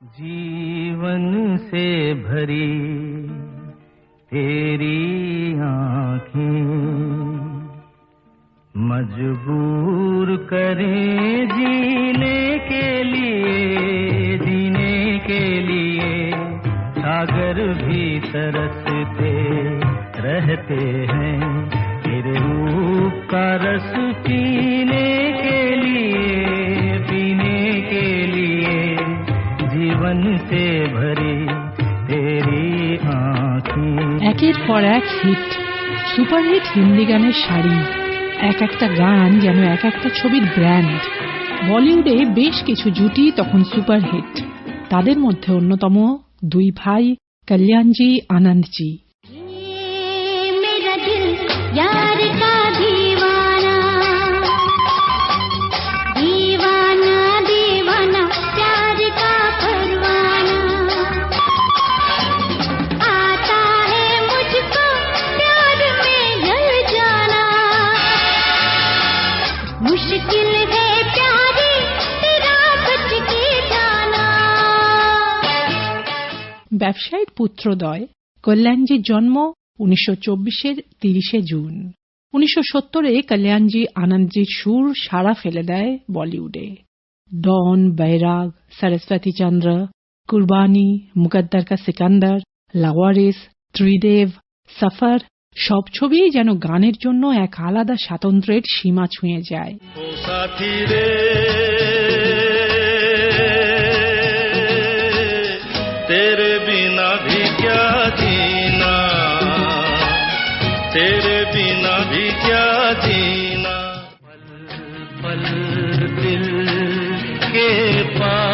جیون سے بھری تیری آنکھیں مجبور کرے جینے کے لیے، جینے کے لیے۔ ساگر بھی ترستے رہتے ہیں تیرے روپ کا رس একের পর এক হিট সুপারহিট হিন্দি গানের শাড়ি এক একটা গান যেন এক একটা ছবির ব্র্যান্ড বলিউডে বেশ কিছু জুটি তখন সুপারহিট তাদের মধ্যে অন্যতম দুই ভাই, কল্যাণজি, আনন্দজি। ব্যবসায়ীর পুত্রদয় কল্যাণজির জন্ম উনিশশো চব্বিশের তিরিশে জুন। উনিশশো সত্তরে কল্যাণজি আনন্দজির সুর সাড়া ফেলে দেয় বলিউডে। ডন বৈরাগ, সরস্বতী চন্দ্র, কুরবানি, মুকদ্দার কা সিকান্দার, লাওয়ারিস, ত্রিদেব, সফর, সব ছবিই যেন গানের জন্য এক আলাদা স্বাতন্ত্র্যের সীমা ছুঁয়ে যায়। کیا جینا پل پل دل کے پاس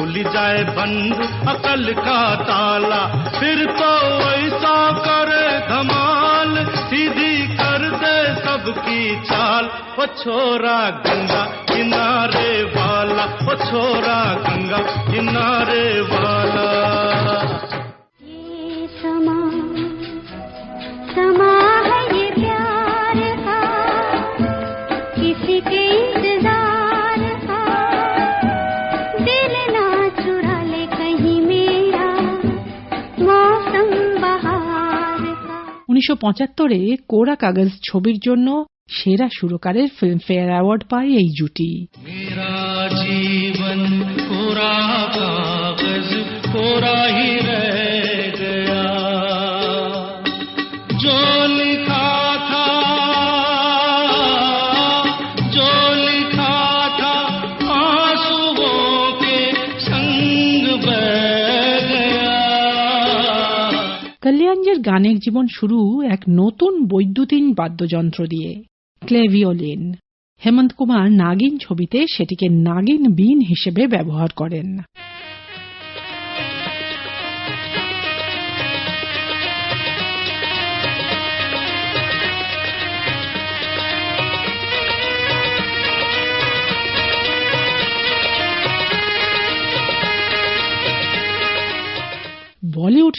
کھل جائے بند، عقل کا تالا۔ پھر تو ایسا کرے دھمال، سیدھی کر دے سب کی چال۔ وہ چھوڑا گنگا، کنارے والا۔ وہ چھوڑا گنگا، کنارے والا۔ ১৯৭৫ এ কোরা কাগজ ছবির জন্য সেরা সুরকারের ফিল্মফেয়ার অ্যাওয়ার্ড পায় এই জুটি। কোরা কল্যাণজের গানের জীবন শুরু এক নতুন বৈদ্যুতিন বাদ্যযন্ত্র দিয়ে, ক্লেভিওলিন। হেমন্ত কুমার নাগিন ছবিতে সেটিকে নাগিন বিন হিসেবে ব্যবহার করেন।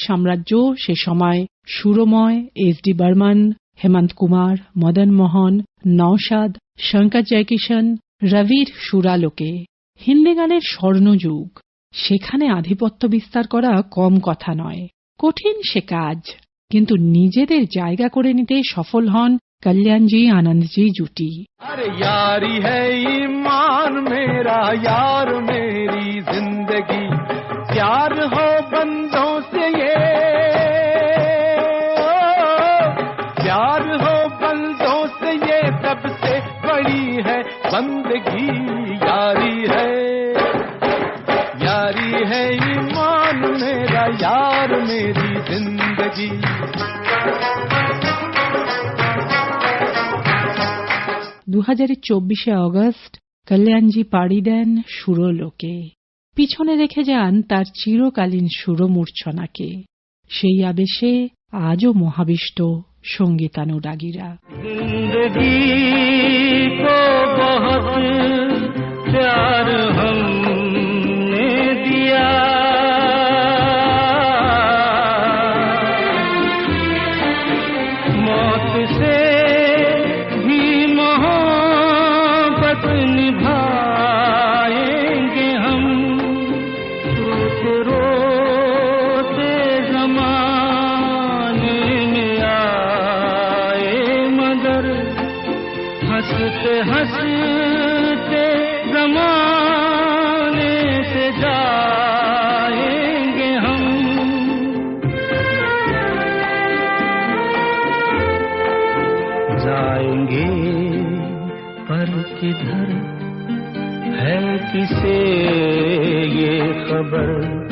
সাম্রাজ্য সে সময় সুরময়, এস ডি বর্মন, হেমন্ত কুমার, মদন মোহন, নওশাদ, শঙ্কর জয়কিশন রবির সুরালোকে। হিন্দি গানের স্বর্ণযুগ। সেখানে আধিপত্য বিস্তার করা কম কথা নয়। কঠিন সে কাজ। কিন্তু নিজেদের জায়গা করে নিতে সফল হন কল্যাণজি আনন্দজি জুটি। আরে ইমান, মেরা, ইয়ার মেরা बड़ी है बंदगी यारी है यारी है ईमान मेरा यार मेरी जिंदगी দু হাজারের চব্বিশে অগস্ট কল্যাণজি পাড়ি দেন সুরলোকে পিছনে রেখে যান তার চিরকালীন সুরমূর্ছনাকে সেই আবেশে আজও মহাবিষ্ট সঙ্গীতানুরাগীরা জিন্দগি কো বহুত প্যার হো ہنستے ہنستے زمانے سے جائیں گے ہم۔ جائیں گے پر کدھر ہے کسے یہ خبر؟